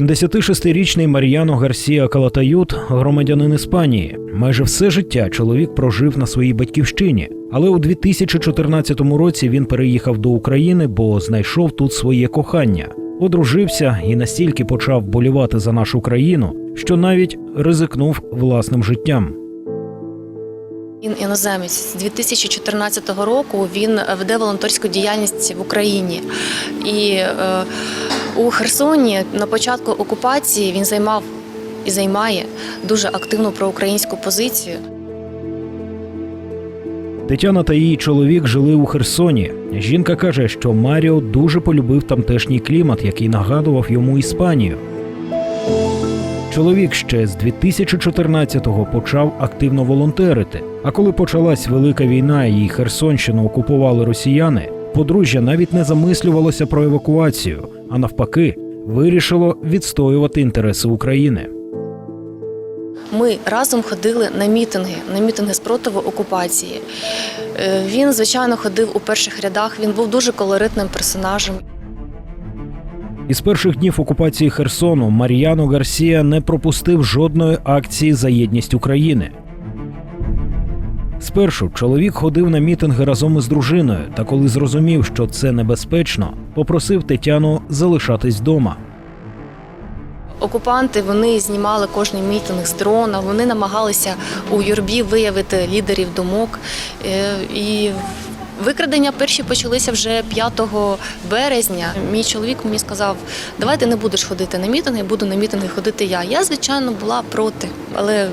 76-річний Мар'яно Гарсія Калатают, громадянин Іспанії. Майже все життя чоловік прожив на своїй батьківщині, але у 2014 році він переїхав до України, бо знайшов тут своє кохання. Одружився і настільки почав болівати за нашу країну, що навіть ризикнув власним життям. Він іноземець з 2014 року. Він веде волонтерську діяльність в Україні. І е, у Херсоні на початку окупації він займав і займає дуже активну проукраїнську позицію. Тетяна та її чоловік жили у Херсоні. Жінка каже, що Маріо дуже полюбив тамтешній клімат, який нагадував йому Іспанію. Чоловік ще з 2014-го почав активно волонтерити. А коли почалась велика війна і Херсонщину окупували росіяни, подружжя навіть не замислювалося про евакуацію, а навпаки, вирішило відстоювати інтереси України. Ми разом ходили на мітинги, на мітинги спротиву окупації. Е, Він, звичайно, ходив у перших рядах. Він був дуже колоритним персонажем. Із перших днів окупації Херсону Мар'яно Гарсія не пропустив жодної акції за єдність України. Спершу чоловік ходив на мітинги разом із дружиною, та коли зрозумів, що це небезпечно, попросив Тетяну залишатись вдома. Окупанти вони знімали кожний мітинг з дрона. Вони намагалися у юрбі виявити лідерів думок. Е, І викрадення перші почалися вже 5 березня. Мій чоловік мені сказав: давай ти не будеш ходити на мітинги, буду на мітинги ходити я. Я, звичайно, була проти, але.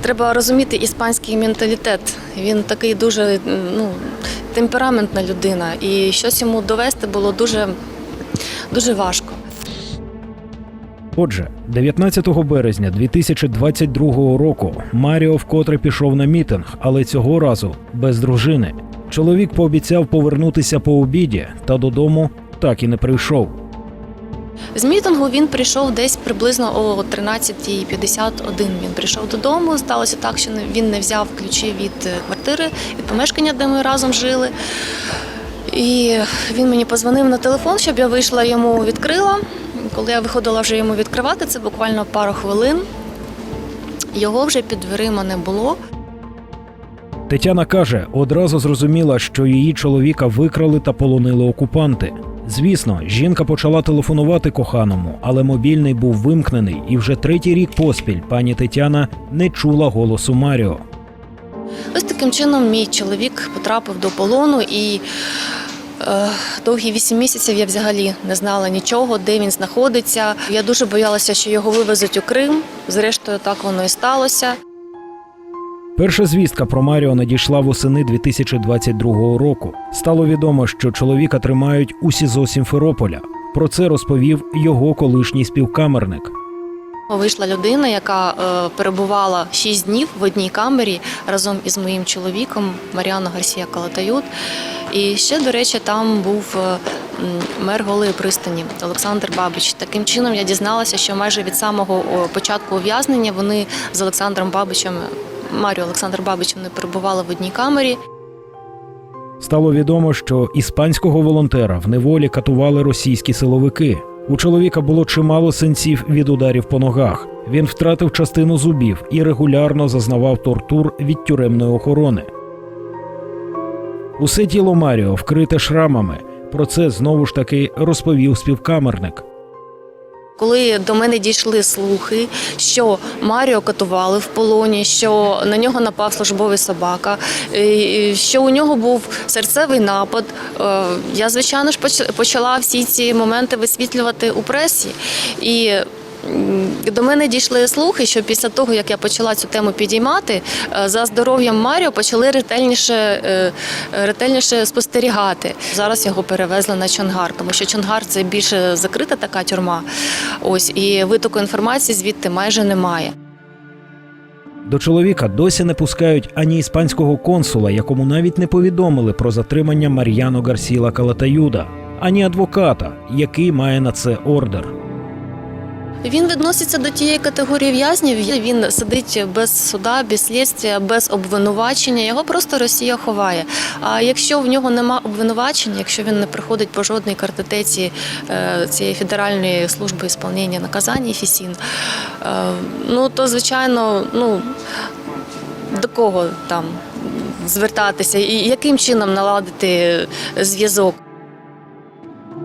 Треба розуміти іспанський менталітет. Він такий дуже ну, темпераментна людина, і щось йому довести було дуже, дуже важко. Отже, 19 березня 2022 року Маріо вкотре пішов на мітинг, але цього разу без дружини. Чоловік пообіцяв повернутися по обіді, та додому так і не прийшов. З мітингу він прийшов десь приблизно о 13.51. Він прийшов додому. Сталося так, що він не взяв ключі від е, квартири, від помешкання, де ми разом жили. І він мені позвонив на телефон, щоб я вийшла йому відкрила. Коли я виходила вже йому відкривати, це буквально пару хвилин. Його вже під дверима не було. Тетяна каже, одразу зрозуміла, що її чоловіка викрали та полонили окупанти. Звісно, жінка почала телефонувати коханому, але мобільний був вимкнений, і вже третій рік поспіль пані Тетяна не чула голосу Маріо. Ось таким чином мій чоловік потрапив до полону і. е, Довгі вісім місяців я взагалі не знала нічого, де він знаходиться. Я дуже боялася, що його вивезуть у Крим. Зрештою, так воно і сталося. Перша звістка про Маріо надійшла восени 2022 року. Стало відомо, що чоловіка тримають у СІЗО Сімферополя. Про це розповів його колишній співкамерник. Вийшла людина, яка е, перебувала 6 днів в одній камері разом із моїм чоловіком Маріано Гарсія Калатают. І ще, до речі, там був е, мер Голої пристані Олександр Бабич. Таким чином я дізналася, що майже від самого початку ув'язнення вони з Олександром Бабичем, Маріо Олександр Бабичем не перебували в одній камері. Стало відомо, що іспанського волонтера в неволі катували російські силовики. У чоловіка було чимало синців від ударів по ногах. Він втратив частину зубів і регулярно зазнавав тортур від тюремної охорони. Усе тіло Маріо вкрите шрамами. Про це знову ж таки розповів співкамерник. Коли до мене дійшли слухи, що Маріо катували в полоні, що на нього напав службовий собака, що у нього був серцевий напад, е, я звичайно ж поч- почала всі ці моменти висвітлювати у пресі. І до мене дійшли слухи, що після того, як я почала цю тему підіймати, е, за здоров'ям Маріо почали ретельніше, е, ретельніше спостерігати. Зараз його перевезли на Чонгар, тому що Чонгар це більше закрита така тюрма. Ось і витоку інформації звідти майже немає. До чоловіка досі не пускають ані іспанського консула, якому навіть не повідомили про затримання Мар'яно Гарсіла Калатаюда, ані адвоката, який має на це ордер. Він відноситься до тієї категорії в'язнів. Він сидить без суда, без слідства, без обвинувачення. Його просто Росія ховає. А якщо в нього нема обвинувачення, якщо він не приходить по жодній картотеці е, цієї федеральної служби ісполнення наказань ФІСІН, е, ну то звичайно, ну до кого там звертатися і яким чином наладити зв'язок.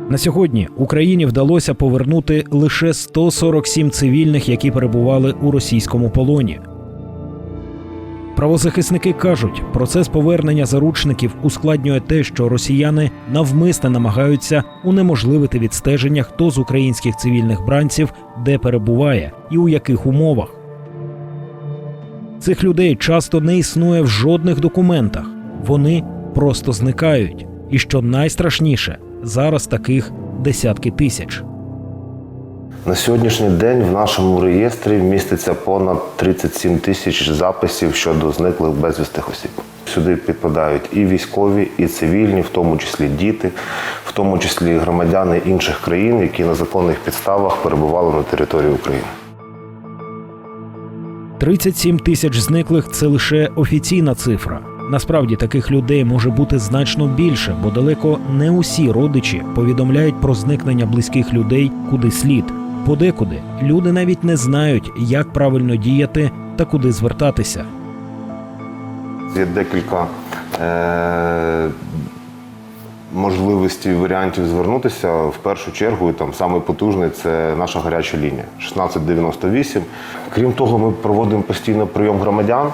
На сьогодні Україні вдалося повернути лише 147 цивільних, які перебували у російському полоні. Правозахисники кажуть, процес повернення заручників ускладнює те, що росіяни навмисне намагаються унеможливити відстеження, хто з українських цивільних бранців де перебуває і у яких умовах. Цих людей часто не існує в жодних документах. Вони просто зникають. І що найстрашніше, зараз таких десятки тисяч. На сьогоднішній день в нашому реєстрі міститься понад 37 тисяч записів щодо зниклих безвістих осіб. Сюди підпадають і військові, і цивільні, в тому числі діти, в тому числі громадяни інших країн, які на законних підставах перебували на території України. 37 тисяч зниклих це лише офіційна цифра. Насправді таких людей може бути значно більше, бо далеко не усі родичі повідомляють про зникнення близьких людей куди слід. Подекуди люди навіть не знають, як правильно діяти та куди звертатися. Є декілька е- можливостей варіантів звернутися. В першу чергу, там самий потужний це наша гаряча лінія 1698. Крім того, ми проводимо постійно прийом громадян.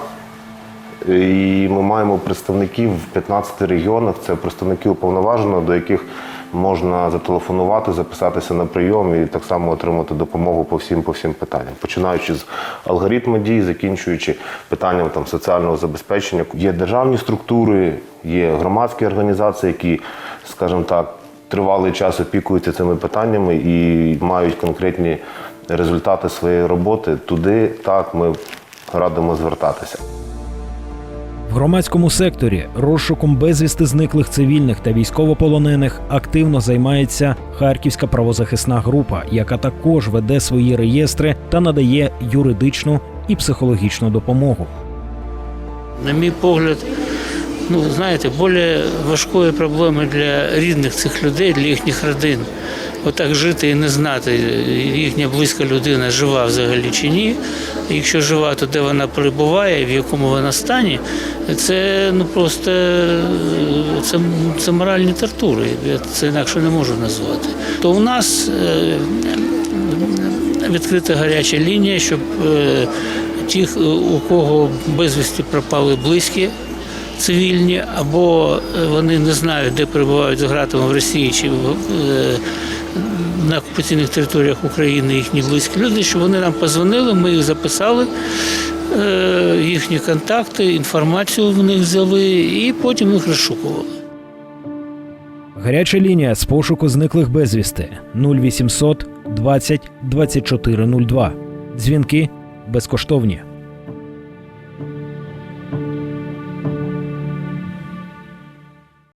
І ми маємо представників в 15 регіонах. Це представники уповноваженого, до яких можна зателефонувати, записатися на прийом і так само отримати допомогу по всім по всім питанням, починаючи з алгоритму дій, закінчуючи питанням там соціального забезпечення. Є державні структури, є громадські організації, які, скажімо так, тривалий час опікуються цими питаннями і мають конкретні результати своєї роботи. Туди так ми радимо звертатися. В громадському секторі розшуком безвісти зниклих цивільних та військовополонених активно займається Харківська правозахисна група, яка також веде свої реєстри та надає юридичну і психологічну допомогу. На мій погляд, ну знаєте, більш важкої проблеми для рідних цих людей, для їхніх родин. Отак жити і не знати, їхня близька людина жива взагалі чи ні. Якщо жива, то де вона перебуває, в якому вона стані, це ну просто е, це, це моральні тортури. Я це інакше не можу назвати. То у нас е, відкрита гаряча лінія, щоб е, ті, у кого безвісті пропали близькі, цивільні, або вони не знають, де перебувають за ґратами в Росії чи в, на окупаційних територіях України їхні близькі люди, щоб вони нам позвонили, ми їх записали. е, Їхні контакти, інформацію в них взяли і потім їх розшукували. Гаряча лінія з пошуку зниклих безвісти 0800 20 24 02. Дзвінки безкоштовні.